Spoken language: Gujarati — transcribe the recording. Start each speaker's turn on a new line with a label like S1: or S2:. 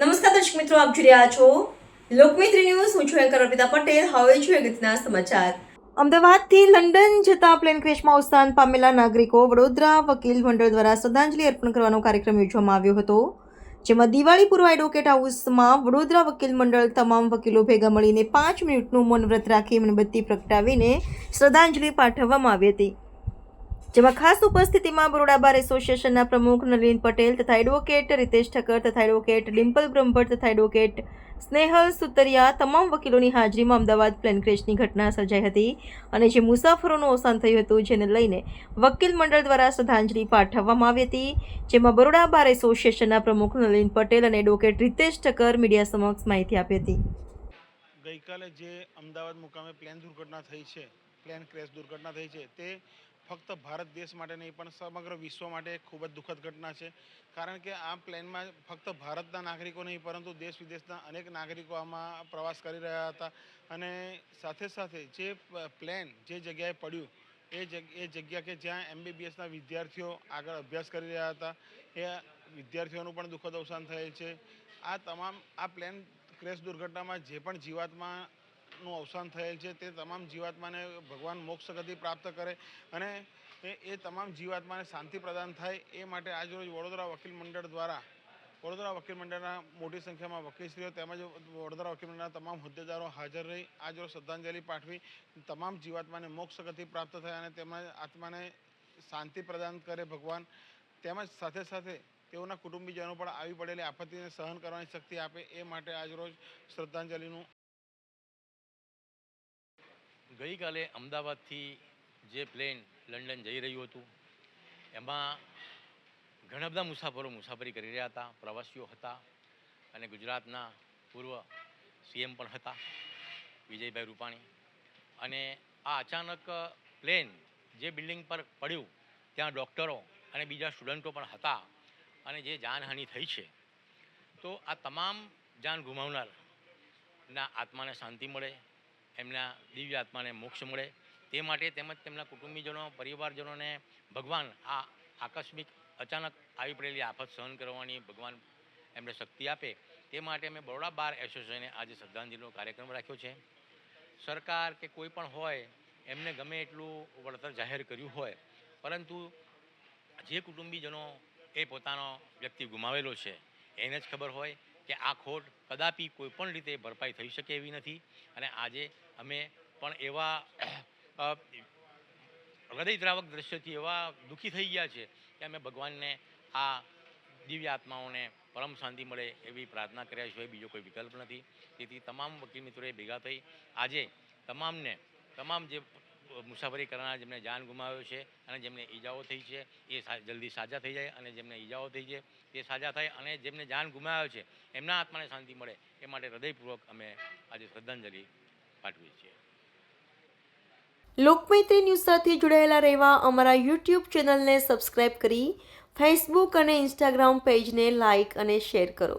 S1: નમસ્કાર દર્શક મિત્રો, આપ જોઈ રહ્યા છો લોકમિત્ર ન્યૂઝ. હું છું એન્કર અર્પિતા પટેલ. હવે છું અગત્યના સમાચાર. અમદાવાદથી લંડન જતા પ્લેન ક્રેશમાં અવસાન પામેલા નાગરિકો વડોદરા વકીલ મંડળ દ્વારા શ્રદ્ધાંજલિ અર્પણ કરવાનો કાર્યક્રમ યોજવામાં આવ્યો હતો. જેમાં દિવાળી પૂર્વ એડવોકેટ હાઉસમાં વડોદરા વકીલ મંડળ તમામ વકીલો ભેગા મળીને પાંચ મિનિટનું મૌન વ્રત રાખી મીણબત્તી પ્રગટાવીને શ્રદ્ધાંજલિ પાઠવવામાં આવી હતી. જેમાં ખાસ ઉપસ્થિતિમાં બરોડા બાર એસોસિએશનના પ્રમુખ નલિન પટેલ તથા એડવોકેટ રિતેશ ઠક્કર તથા એડવોકેટ ડિમ્પલ બ્રહ્મભટ્ટ તથા એડવોકેટ સ્નેહલ સુતરિયા તમામ વકીલોની હાજરીમાં અમદાવાદ પ્લેન ક્રેશની ઘટના સર્જાઈ હતી અને જે મુસાફરોનું અવસાન થયું હતું, જેને લઈને વકીલ મંડળ દ્વારા શ્રદ્ધાંજલિ પાઠવવામાં આવી હતી. જેમાં બરોડા બાર એસોસિએશનના પ્રમુખ નલિન પટેલ અને એડવોકેટ રિતેશ ઠક્કર મીડિયા સમક્ષ માહિતી આપી હતી.
S2: ગઈકાલે જે અમદાવાદ મુકામે પ્લેન દુર્ઘટના થઈ છે પ્લેન ક્રેશ દુર્ઘટના થઈ છે, તે ફક્ત ભારત દેશ માટે નહીં, પણ સમગ્ર વિશ્વ માટે ખૂબ જ દુઃખદ ઘટના છે. કારણ કે આ પ્લેનમાં ફક્ત ભારતના નાગરિકો નહીં, પરંતુ દેશ વિદેશના અનેક નાગરિકો આમાં પ્રવાસ કરી રહ્યા હતા. અને સાથે સાથે જે પ્લેન જે જગ્યાએ પડ્યું, એ જગ, એ જગ્યા કે જ્યાં એમબીબીએસના વિદ્યાર્થીઓ આગળ અભ્યાસ કરી રહ્યા હતા, એ વિદ્યાર્થીઓનું પણ દુઃખદ અવસાન થયેલ છે. આ તમામ, આ પ્લેન ક્રેશ દુર્ઘટનામાં જે પણ જીવાત્માનું અવસાન થયેલ છે. તે તમામ જીવાત્માને ભગવાન મોક્ષ ગતિ પ્રાપ્ત કરે અને એ તમામ જીવાત્માને શાંતિ પ્રદાન થાય. એ માટે આજરોજ વડોદરા વકીલ મંડળ દ્વારા, વડોદરા વકીલ મંડળના મોટી સંખ્યામાં વકીલશ્રીઓ તેમજ વડોદરા વકીલ મંડળના તમામ હોદ્દેદારો હાજર રહી. આજરોજ શ્રદ્ધાંજલિ પાઠવી તમામ જીવાત્માને મોક્ષ ગતિ પ્રાપ્ત થાય અને તેમના આત્માને શાંતિ પ્રદાન કરે ભગવાન. તેમજ સાથે સાથે તેઓના કુટુંબીજનો પણ આવી પડેલી આપત્તિને સહન કરવાની શક્તિ આપે. એ માટે આજરોજ શ્રદ્ધાંજલિનું
S3: ગઈકાલે અમદાવાદથી જે પ્લેન લંડન જઈ રહ્યું હતું, એમાં ઘણા બધા મુસાફરો મુસાફરી કરી રહ્યા હતા, પ્રવાસીઓ હતા અને ગુજરાતના પૂર્વ સીએમ પણ હતા, વિજયભાઈ રૂપાણી. અને આ અચાનક પ્લેન જે બિલ્ડિંગ પર પડ્યું, ત્યાં ડૉક્ટરો અને બીજા સ્ટુડન્ટો પણ હતા અને જે જાનહાનિ થઈ છે, તો આ તમામ જાન ગુમાવનારના આત્માને શાંતિ મળે એમના દિવ્ય આત્માને મોક્ષ મળે. તે માટે તેમજ તેમના કુટુંબીજનો, પરિવારજનોને ભગવાન આ આકસ્મિક, અચાનક આવી પડેલી આફત સહન કરવાની ભગવાન એમને શક્તિ આપે. તે માટે અમે બરોડા બાર એસોસિએશને આજે શ્રદ્ધાંજલિનો કાર્યક્રમ રાખ્યો છે. સરકાર કે કોઈ પણ હોય, એમને ગમે એટલું વળતર જાહેર કર્યું હોય, પરંતુ જે કુટુંબીજનો એ પોતાનો વ્યક્તિ ગુમાવેલો છે, એને જ ખબર હોય. કે આ ખોટ કદાપી કોઈ પણ રીતે ભરપાઈ થઈ શકે એવી નથી. અને આજે અમે પણ એવા હૃદયદ્રાવક દ્રશ્યથી એવા દુઃખી થઈ ગયા છે કે અમે ભગવાનને આ દિવ્ય આત્માઓને પરમ શાંતિ મળે એવી પ્રાર્થના કર્યા સિવાય બીજો કોઈ વિકલ્પ નથી. તેથી તમામ વકીલ મિત્રોએ ભેગા થઈ આજે તમામને, તમામ જે મુસાફરી કરનાર જેમને જાન ગુમાવ્યો છે અને જેમને ઈજાઓ થઈ છે, એ જલ્દી સાજા થઈ જાય અને જેમને ઈજાઓ થઈ છે તે સાજા થાય અને જેમને જાન ગુમાવ્યો છે, એમના આત્માને શાંતિ મળે, એ માટે હૃદયપૂર્વક અમે આજે શ્રદ્ધાંજલિ પાઠવીએ છીએ.
S1: લોકમૈત્રી ન્યૂઝ સાથે જોડાયેલા રહેવા અમારા યુટ્યુબ ચેનલને સબસ્ક્રાઇબ કરી, ફેસબુક અને ઇન્સ્ટાગ્રામ પેજને લાઇક અને શેર કરો.